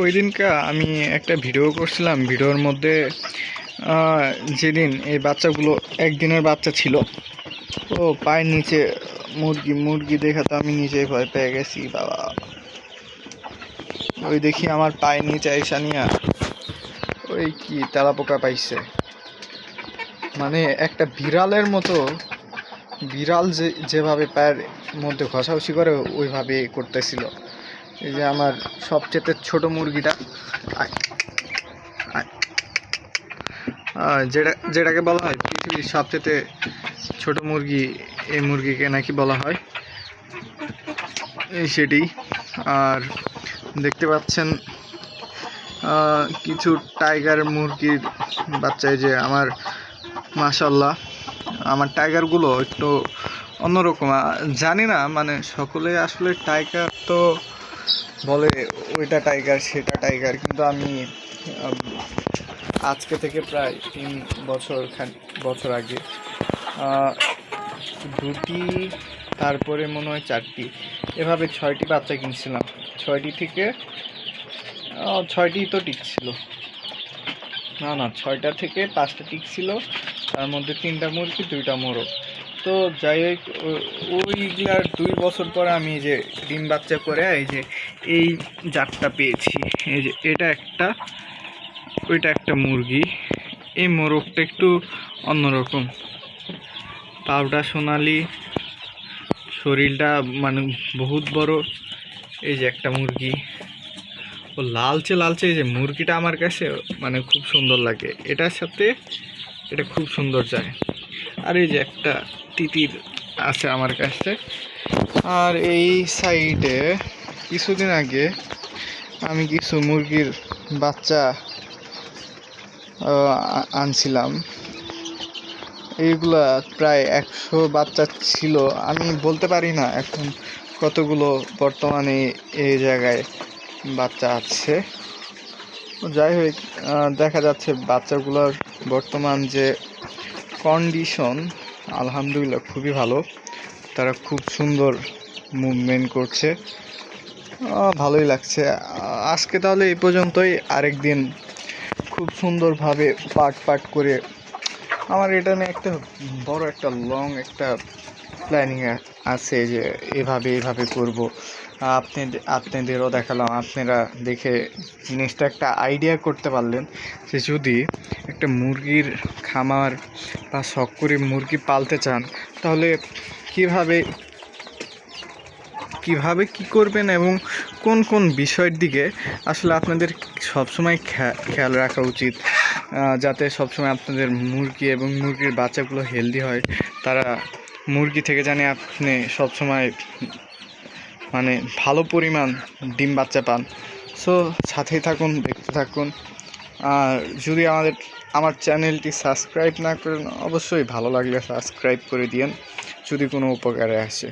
ওই দিনকা আমি একটা ভিডিও করছিলাম। ভিডিওর মধ্যে যেদিন এই বাচ্চাগুলো একদিনের বাচ্চা ছিল, ও পায়ের নিচে মুরগি মুরগি দেখে তো আমি নিজেই ভয় পেয়ে গেছি, বাবা। ওই দেখি আমার পায়ের নিচে আইসা নিয়া, ওই কি তেলা পোকা পাইছে। মানে একটা বিড়ালের মতো, বিড়াল যে, যেভাবে পায়ের মধ্যে ঘষাঘষি করে ওইভাবে করতেছিল। এই যে আমার সবচেয়ে ছোট মুরগিটা। যেটা, যেটাকে বলা হয় পৃথিবীর সবচেয়ে ছোট মুরগি, এই মুরগিকে নাকি বলা হয়। সেটি। আর দেখতে পাচ্ছেন কিছু টাইগার মুরগির বাচ্চা যে আমার মাশাল্লাহ আমার টাইগারগুলো একটু অন্যরকম জানি না মানে সকলে আসলে টাইগার তো বলে, ওইটা টাইগার সেটা টাইগার কিন্তু আমি আজকে থেকে প্রায় তিন বছর বছর আগে দুটি, তারপরে মনে হয় চারটি, এভাবে ছয়টি বাচ্চা কিনছিলাম। ছয়টি থেকে ছয়টি তো টিকছিল না না, ছয়টা থেকে পাঁচটা টিকছিল তার মধ্যে তিনটা মুরগি, দুইটা মোরগ। তো যাই হোক ওইগুলার দুই বছর পরে আমি যে ডিম বাচ্চা করে এই যে এই জাতটা পেয়েছি। এই যে এটা একটা, ওইটা একটা মুরগি। এই মোরগটা একটু অন্যরকম। পাউডার সোনালি, শরীরটা মানে বহুত বড়। এই যে একটা মুরগি। ও লালচে লালচে, এই যে মুরগিটা আমার কাছে মানে খুব সুন্দর লাগে। এটার সাথে এটা খুব সুন্দর যায়। আর এই যে একটা তিতির আছে আমার কাছে। আর এই সাইডে কিছুদিন আগে আমি কিছু মুরগির বাচ্চা আনছিলাম। এইগুলা প্রায় একশো বাচ্চা ছিল। আমি বলতে পারি না এখন কতগুলো বর্তমানে এই জায়গায় বাচ্চা আছে। যাই হোক দেখা যাচ্ছে বাচ্চাগুলোর বর্তমান যে কন্ডিশন আলহামদুলিল্লাহ, খুবই ভালো। তারা খুব সুন্দর মুভমেন্ট করছে। ভালোই লাগছে। আজকে তাহলে এই পর্যন্তই। আরেকদিন খুব সুন্দরভাবে পাট পাট করে আমার এটা নিয়ে একটা বড় একটা লং একটা প্ল্যানিং আছে যে এভাবে এভাবে করব। আপনি, আপনাদেরও দেখালাম, আপনারা দেখে জিনিসটা একটা আইডিয়া করতে পারলেন যে যদি একটা মুরগির খামার বা শখ করে মুরগি পালতে চান, তাহলে কীভাবে কীভাবে কি করবেন এবং কোন কোন বিষয়ের দিকে আসলে আপনাদের সবসময় খেয়াল রাখা উচিত যাতে সবসময় আপনাদের মুরগি এবং মুরগির বাচ্চাগুলো হেলদি হয়, তারা মুরগি থেকে জানে আপনি সবসময় মানে ভালো পরিমাণ ডিম বাচ্চা পান। সো সাথেই থাকুন, দেখতে থাকুন। আর যদি আমাদের, আমার চ্যানেলটি সাবস্ক্রাইব না করেন, অবশ্যই ভালো লাগলে সাবস্ক্রাইব করে দিয়েন, যদি কোনো উপকারে আসে।